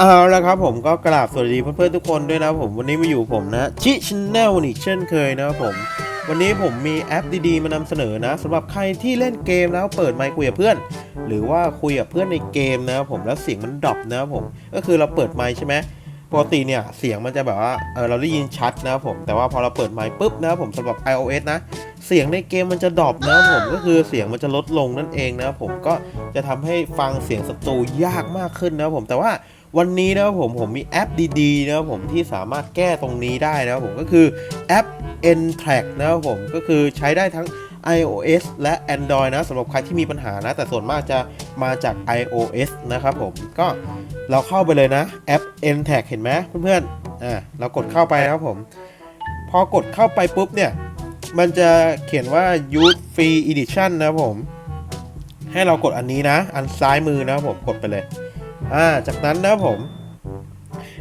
เอาละครับผมก็กราบสวัสดีเพื่อนๆทุกคนด้วยนะครับผมวันนี้มาอยู่ผมนะชิชแนลอีกเช่นเคยนะครับผม วันนี้ผมมีแอปดีๆ มานำเสนอนะสำหรับใครที่เล่นเกมแล้วเปิดไมค์คุยกับเพื่อน หรือว่าคุยกับเพื่อนในเกมนะครับผมแล้วเสียงมันดรอปนะครับผมก็คือเราเปิดไมค์ใช่ไหมปกติเนี่ยเสียงมันจะแบบว่าเออเราได้ยินชัดนะครับผมแต่ว่าพอเราเปิดไมค์ปุ๊บนะครับผมสำหรับ iOS นะเสียงในเกมมันจะดรอปนะครับผมก็คือเสียงมันจะลดลงนั่นเองนะครับผมก็จะทำให้ฟังเสียงศัตรูยากมากขึ้นนะครับผมแต่ว่า วันนี้นะครับผมผมมีแอปดีๆนะครับผมที่สามารถแก้ตรงนี้ได้นะครับผมก็คือแอป n t r a c k นะครับผมก็คือใช้ได้ทั้ง iOS และ Android นะสำหรับใครที่มีปัญหานะ แต่ส่วนมากจะมาจาก iOS นะครับผมก็เราเข้าไปเลยนะแอป n t r a c k เห็นไหมเพื่อนๆอ่าเรากดเข้าไปนะครับผม พอกดเข้าไปปุ๊บเนี่ย มันจะเขียนว่า use free edition นะครับผม ให้เรากดอันนี้นะ อันซ้ายมือนะครับผมกดไปเลย อ่าจากนั้นนะครับผม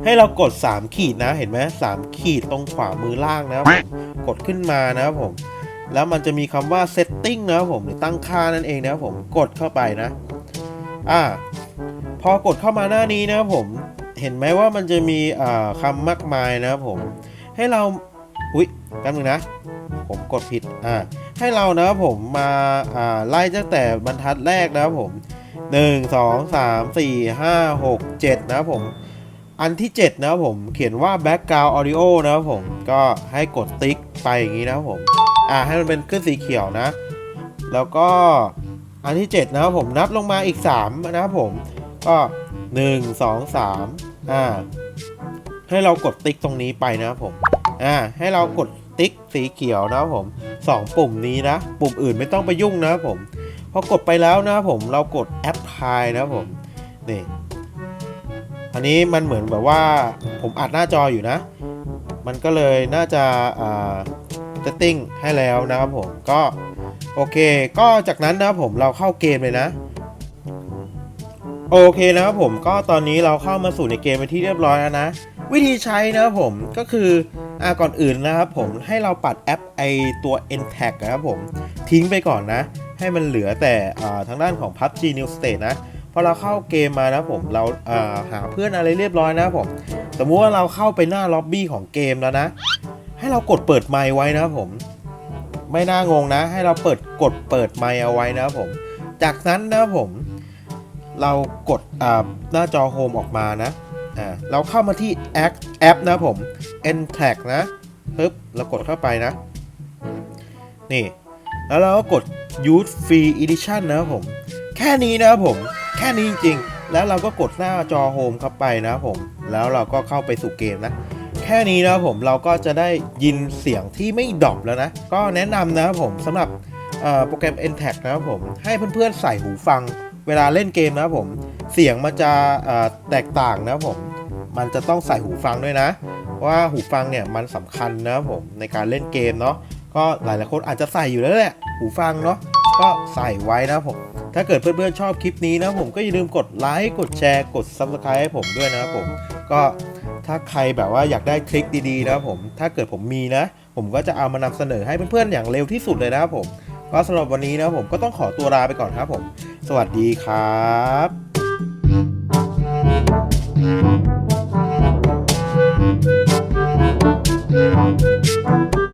ให้เรากด 3 ขีดนะเห็นไหมสามขีดตรงขวามือล่างนะครับผมกดขึ้นมานะครับผม แล้วมันจะมีคำว่า setting นะครับผมหรือตั้งค่านั่นเองนะครับผมกดเข้าไปนะอ่าพอกดเข้ามาหน้านี้นะครับผมเห็นไหมว่ามันจะมีอ่าคำมากมายนะครับผม ให้เราอุ๊ยแป๊บนึงนะ ผมกดผิดอ่าให้เรานะครับผมมาอ่าไล่ตั้งแต่บรรทัดแรกนะครับผม 1 2 3 4 5 6 7 นะครับผม อันที่ 7 นะครับผม เขียนว่า background audio นะครับผม ก็ให้กดติ๊กไปอย่างนี้นะครับผม อ่าให้มันเป็นขึ้นสีเขียวนะ แล้วก็อันที่ 7 นะครับผมนับลงมาอีก 3 นะครับผม ก็ 1 2 3 อ่า ให้เรากดติ๊กตรงนี้ไปนะครับผม อ่า ให้เรากดติ๊กสีเขียวนะครับผมสองปุ่มนี้นะ ปุ่มอื่นไม่ต้องไปยุ่งนะครับผม พอกดไปแล้วนะครับผมเรากดแอปพลายนะครับผมนี่อันนี้มันเหมือนแบบว่าผมอัดหน้าจออยู่นะ มันก็เลยน่าจะอ่า setting ให้แล้วนะครับผมก็โอเค ก็จากนั้นนะครับผมเราเข้าเกมเลยนะโอเคนะครับผมก็ตอนนี้เราเข้ามาสู่ในเกมเป็นที่เรียบร้อยแล้วนะ วิธีใช้นะครับผมก็คือ อ่าก่อนอื่นนะครับผมให้เราปัดแอปไอตัว n t a g นะครับผมทิ้งไปก่อนนะ ให้มันเหลือแต่อ่าทางด้านของ PUBG New State นะพอเราเข้าเกมมานะผมเราอ่าหาเพื่อนอะไรเรียบร้อยนะครับผมสมมุติว่าเราเข้าไปหน้าล็อบบี้ของเกมแล้วนะ ให้เรากดเปิดไมค์ไว้นะครับผม ไม่น่างงนะ ให้เราเปิดกดเปิดไมค์เอาไว้นะครับผม จากนั้นนะครับผม เรากดอ่าหน้าจอโฮมออกมานะอ่าเราเข้ามาที่แอปแอปนะครับผม n t a g นะปึ๊บเรากดเข้าไปนะ นี่ แล้วเราก็กด use free edition นะครับผม แค่นี้นะครับผม แค่นี้จริงๆ แล้วเราก็กดหน้าจอโฮมเข้าไปนะครับผม แล้วเราก็เข้าไปสู่เกมนะ แค่นี้นะครับผมเราก็จะได้ยินเสียงที่ไม่ดรอปแล้วนะ ก็แนะนำนะครับผมสำหรับโปรแกรม n t a g นะครับผม ให้เพื่อนๆใส่หูฟังเวลาเล่นเกมนะครับผม เสียงมันจะแตกต่างนะครับผม มันจะต้องใส่หูฟังด้วยนะ ว่าหูฟังเนี่ยมันสำคัญนะผมในการเล่นเกมเนาะก็หลายๆคนอาจจะใส่อยู่แล้วแหละหูฟังเนาะก็ใส่ไว้นะผม ถ้าเกิดเพื่อนๆชอบคลิปนี้นะผมก็อย่าลืมกดไลค์กดแชร์กด Subscribe ให้ผมด้วยนะครับผม ก็ถ้าใครแบบว่าอยากได้ทริคดีๆนะครับผม ถ้าเกิดผมมีนะ ผมก็จะเอามานำเสนอให้เพื่อนๆอย่างเร็วที่สุดเลยนะครับผม ก็สำหรับวันนี้นะผมก็ต้องขอตัวลาไปก่อนครับผม สวัสดีครับ